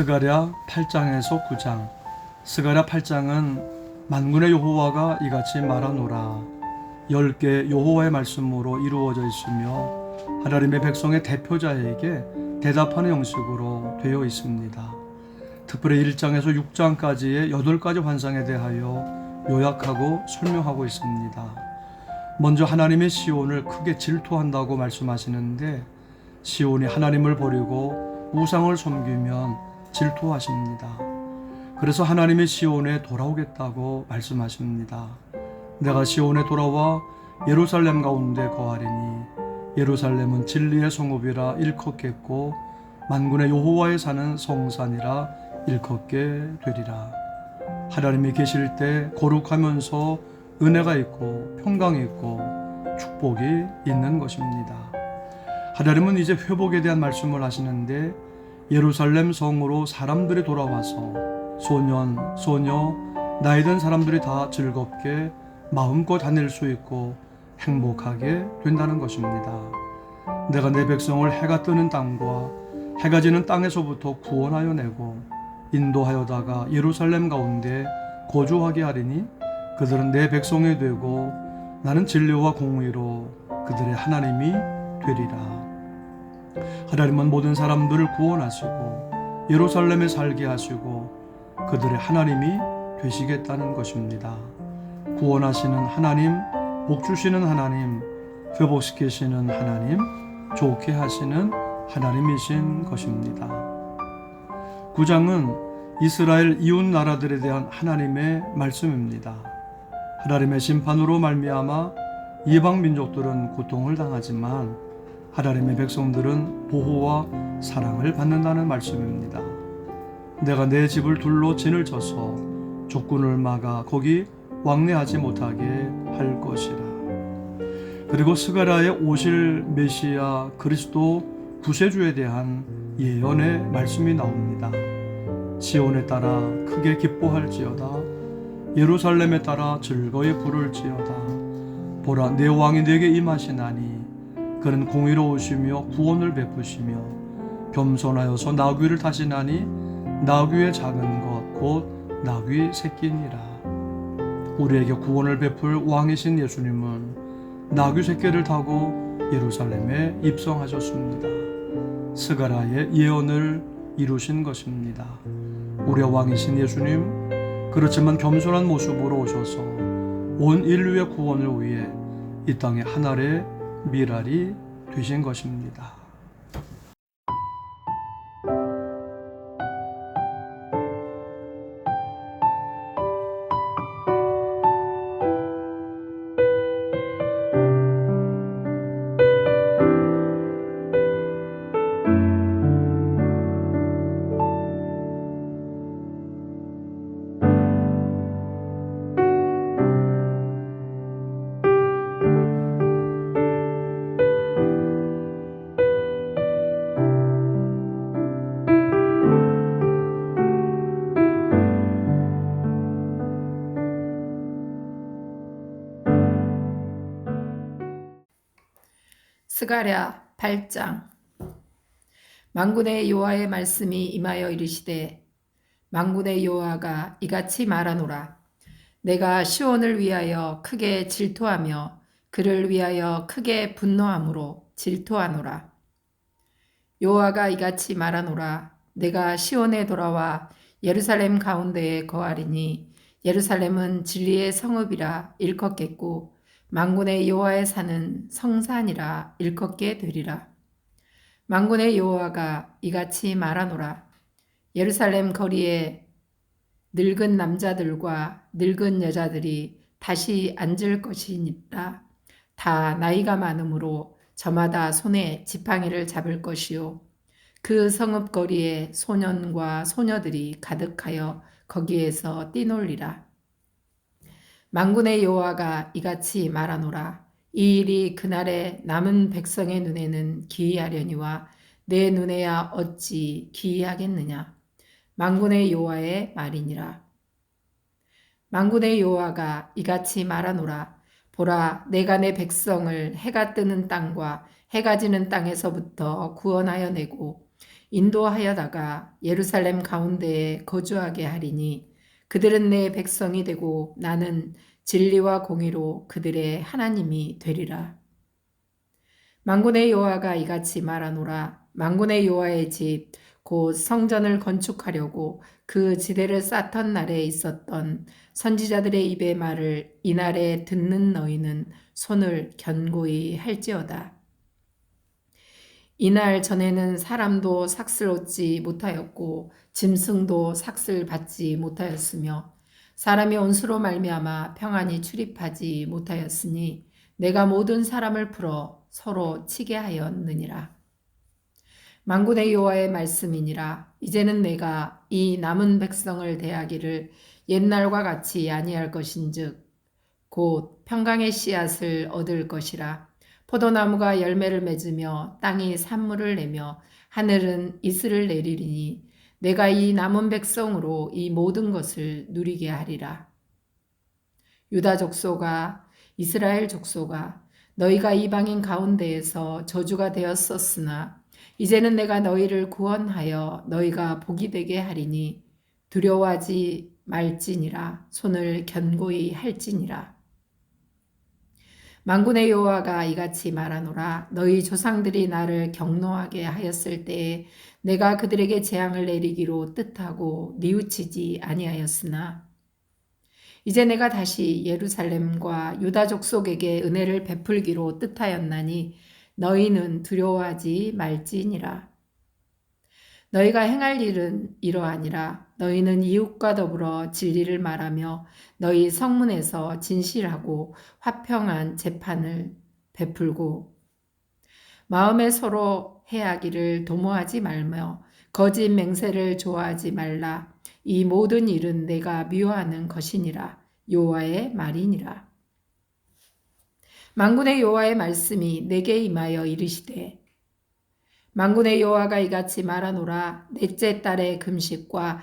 스가랴 8장에서 9장 스가랴 8장은 만군의 여호와가 이같이 말하노라 열 개 여호와의 말씀으로 이루어져 있으며 하나님의 백성의 대표자에게 대답하는 형식으로 되어 있습니다. 특별히 1장에서 6장까지의 8가지 환상에 대하여 요약하고 설명하고 있습니다. 먼저 하나님의 시온을 크게 질투한다고 말씀하시는데 시온이 하나님을 버리고 우상을 섬기면 질투하십니다. 그래서 하나님의 시온에 돌아오겠다고 말씀하십니다. 내가 시온에 돌아와 예루살렘 가운데 거하리니 예루살렘은 진리의 성읍이라 일컫겠고 만군의 여호와에 사는 성산이라 일컫게 되리라. 하나님이 계실 때 거룩하면서 은혜가 있고 평강이 있고 축복이 있는 것입니다. 하나님은 이제 회복에 대한 말씀을 하시는데 예루살렘 성으로 사람들이 돌아와서 소년, 소녀, 나이 든 사람들이 다 즐겁게 마음껏 다닐 수 있고 행복하게 된다는 것입니다. 내가 내 백성을 해가 뜨는 땅과 해가 지는 땅에서부터 구원하여 내고 인도하여다가 예루살렘 가운데 거주하게 하리니 그들은 내 백성이 되고 나는 진리와 공의로 그들의 하나님이 되리라. 하나님은 모든 사람들을 구원하시고 예루살렘에 살게 하시고 그들의 하나님이 되시겠다는 것입니다. 구원하시는 하나님, 복 주시는 하나님, 회복시키시는 하나님, 좋게 하시는 하나님이신 것입니다. 9장은 이스라엘 이웃 나라들에 대한 하나님의 말씀입니다. 하나님의 심판으로 말미암아 이방 민족들은 고통을 당하지만 하나님의 백성들은 보호와 사랑을 받는다는 말씀입니다. 내가 내 집을 둘로 진을 쳐서 족군을 막아 거기 왕래하지 못하게 할 것이라. 그리고 스가라의 오실 메시아 그리스도 구세주에 대한 예언의 말씀이 나옵니다. 시온에 따라 크게 기뻐할지어다. 예루살렘에 따라 즐거이 부를지어다. 보라 내 왕이 내게 임하시나니 그는 공의로우시며 구원을 베푸시며 겸손하여서 나귀를 타시나니 나귀의 작은 것 곧 나귀 새끼니라. 우리에게 구원을 베풀 왕이신 예수님은 나귀 새끼를 타고 예루살렘에 입성하셨습니다. 스가라의 예언을 이루신 것입니다. 우리의 왕이신 예수님, 그렇지만 겸손한 모습으로 오셔서 온 인류의 구원을 위해 이 땅의 하늘의 미랄이 되신 것입니다. 스가랴 8장. 만군의 여호와의 말씀이 임하여 이르시되 만군의 여호와가 이같이 말하노라. 내가 시온을 위하여 크게 질투하며 그를 위하여 크게 분노함으로 질투하노라. 여호와가 이같이 말하노라. 내가 시온에 돌아와 예루살렘 가운데에 거하리니 예루살렘은 진리의 성읍이라 일컫겠고 만군의 여호와에 사는 성산이라 일컫게 되리라. 만군의 여호와가 이같이 말하노라. 예루살렘 거리에 늙은 남자들과 늙은 여자들이 다시 앉을 것이니라. 다 나이가 많으므로 저마다 손에 지팡이를 잡을 것이요. 그 성읍 거리에 소년과 소녀들이 가득하여 거기에서 뛰놀리라. 만군의 여호와가 이같이 말하노라. 이 일이 그날에 남은 백성의 눈에는 기이하려니와 내 눈에야 어찌 기이하겠느냐? 만군의 여호와의 말이니라. 만군의 여호와가 이같이 말하노라. 보라 내가 내 백성을 해가 뜨는 땅과 해가 지는 땅에서부터 구원하여 내고 인도하여다가 예루살렘 가운데에 거주하게 하리니 그들은 내 백성이 되고 나는 진리와 공의로 그들의 하나님이 되리라. 망군의 여호와가 이같이 말하노라 망군의 여호와의 집 곧 성전을 건축하려고 그 지대를 쌓던 날에 있었던 선지자들의 입의 말을 이날에 듣는 너희는 손을 견고히 할지어다. 이날 전에는 사람도 삭슬 얻지 못하였고 짐승도 삭슬 받지 못하였으며 사람이 온수로 말미암아 평안히 출입하지 못하였으니 내가 모든 사람을 풀어 서로 치게 하였느니라. 만군의 여호와의 말씀이니라 이제는 내가 이 남은 백성을 대하기를 옛날과 같이 아니할 것인즉 곧 평강의 씨앗을 얻을 것이라 포도나무가 열매를 맺으며 땅이 산물을 내며 하늘은 이슬을 내리리니 내가 이 남은 백성으로 이 모든 것을 누리게 하리라. 유다 족소가 이스라엘 족소가 너희가 이방인 가운데에서 저주가 되었었으나 이제는 내가 너희를 구원하여 너희가 복이 되게 하리니 두려워하지 말지니라. 손을 견고히 할지니라 만군의 여호와가 이같이 말하노라 너희 조상들이 나를 경노하게 하였을 때에 내가 그들에게 재앙을 내리기로 뜻하고 뉘우치지 아니하였으나 이제 내가 다시 예루살렘과 유다 족속에게 은혜를 베풀기로 뜻하였나니 너희는 두려워하지 말지니라. 너희가 행할 일은 이러하니라. 너희는 이웃과 더불어 진리를 말하며 너희 성문에서 진실하고 화평한 재판을 베풀고 마음에 서로 해하기를 도모하지 말며 거짓 맹세를 좋아하지 말라. 이 모든 일은 내가 미워하는 것이니라. 여호와의 말이니라. 만군의 여호와의 말씀이 내게 임하여 이르시되 만군의 여호와가 이같이 말하노라 넷째 달의 금식과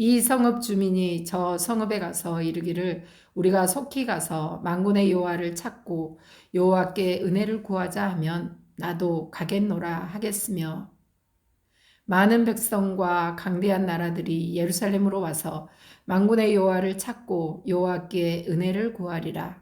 이 성읍 주민이 저 성읍에 가서 이르기를 우리가 속히 가서 만군의 여호와를 찾고 여호와께 은혜를 구하자 하면 나도 가겠노라 하겠으며 많은 백성과 강대한 나라들이 예루살렘으로 와서 만군의 여호와를 찾고 여호와께 은혜를 구하리라.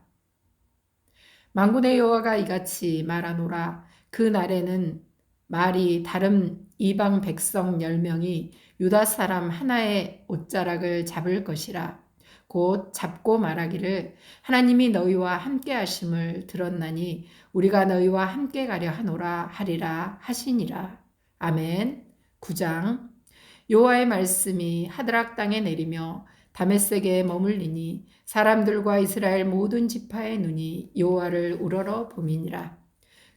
만군의 여호와가 이같이 말하노라. 그 날에는 말이 다른 이방 백성 열 명이 유다 사람 하나의 옷자락을 잡을 것이라. 곧 잡고 말하기를 하나님이 너희와 함께 하심을 들었나니 우리가 너희와 함께 가려 하노라 하리라 하시니라. 아멘. 9장. 여호와의 말씀이 하드락 땅에 내리며 다메섹에 머물리니 사람들과 이스라엘 모든 지파의 눈이 여호와를 우러러 봄이니라.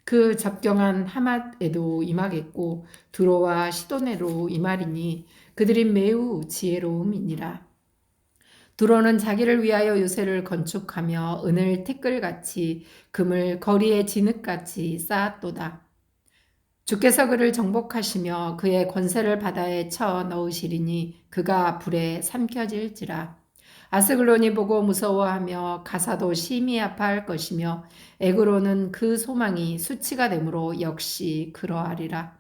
그 접경한 하맛에도 임하겠고 두로와 시도네로 임하리니 그들이 매우 지혜로움이니라. 두로는 자기를 위하여 요새를 건축하며 은을 티끌같이 금을 거리에 진흙같이 쌓았도다. 주께서 그를 정복하시며 그의 권세를 바다에 쳐 넣으시리니 그가 불에 삼켜질지라. 아스글론이 보고 무서워하며 가사도 심히 아파할 것이며 에그로는 그 소망이 수치가 되므로 역시 그러하리라.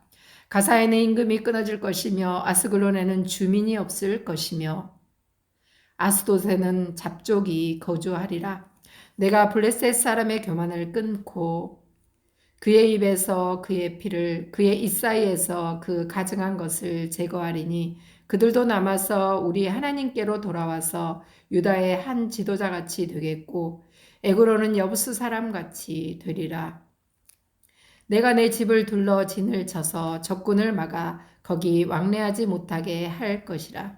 가사에는 임금이 끊어질 것이며 아스글론에는 주민이 없을 것이며 아스도세는 잡족이 거주하리라. 내가 블레셋 사람의 교만을 끊고 그의 입에서 그의 피를 그의 입 사이에서 그 가증한 것을 제거하리니 그들도 남아서 우리 하나님께로 돌아와서 유다의 한 지도자 같이 되겠고 에그로는 여부스 사람 같이 되리라. 내가 내 집을 둘러 진을 쳐서 적군을 막아 거기 왕래하지 못하게 할 것이라.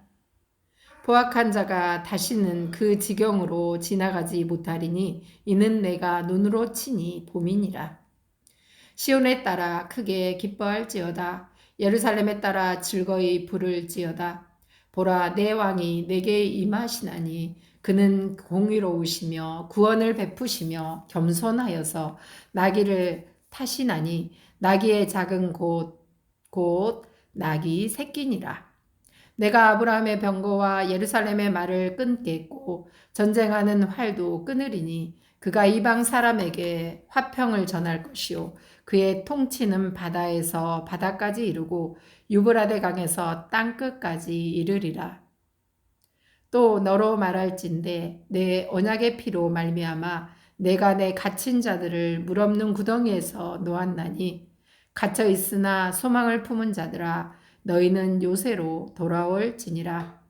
포악한 자가 다시는 그 지경으로 지나가지 못하리니 이는 내가 눈으로 치니 봄이니라. 시온에 따라 크게 기뻐할지어다. 예루살렘에 따라 즐거이 부를지어다. 보라 내 왕이 내게 임하시나니 그는 공의로우시며 구원을 베푸시며 겸손하여서 나귀를 타시나니 나귀의 작은 곳, 곧 나귀 새끼니라. 내가 아브라함의 병거와 예루살렘의 말을 끊겠고 전쟁하는 활도 끊으리니 그가 이방 사람에게 화평을 전할 것이요 그의 통치는 바다에서 바다까지 이르고 유브라데 강에서 땅 끝까지 이르리라. 또 너로 말할진대 내 언약의 피로 말미암아 내가 내 갇힌 자들을 물 없는 구덩이에서 놓았나니 갇혀 있으나 소망을 품은 자들아 너희는 요새로 돌아올지니라.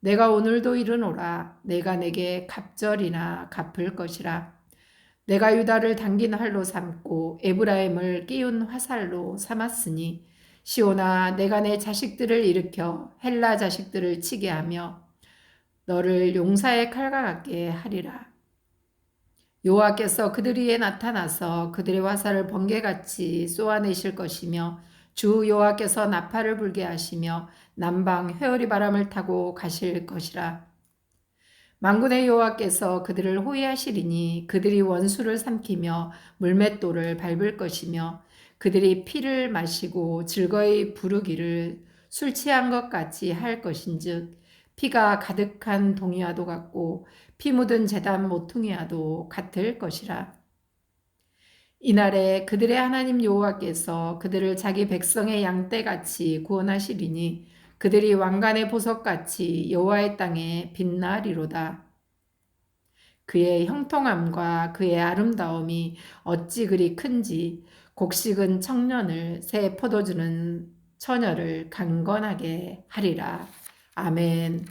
내가 오늘도 이르노라. 내가 내게 갑절이나 갚을 것이라. 내가 유다를 당긴 활로 삼고 에브라임을 끼운 화살로 삼았으니 시오나 내가 내 자식들을 일으켜 헬라 자식들을 치게 하며 너를 용사의 칼과 같게 하리라. 여호와께서 그들 위에 나타나서 그들의 화살을 번개같이 쏘아내실 것이며 주 여호와께서 나팔을 불게 하시며 남방 회오리 바람을 타고 가실 것이라. 만군의 여호와께서 그들을 호위하시리니 그들이 원수를 삼키며 물맷돌을 밟을 것이며 그들이 피를 마시고 즐거이 부르기를 술 취한 것 같이 할 것인즉 피가 가득한 동이와도 같고 피 묻은 재단 모퉁이와도 같을 것이라. 이날에 그들의 하나님 여호와께서 그들을 자기 백성의 양떼같이 구원하시리니 그들이 왕관의 보석같이 여호와의 땅에 빛나리로다. 그의 형통함과 그의 아름다움이 어찌 그리 큰지 곡식은 청년을 새 포도주는 처녀를 강건하게 하리라. 아멘.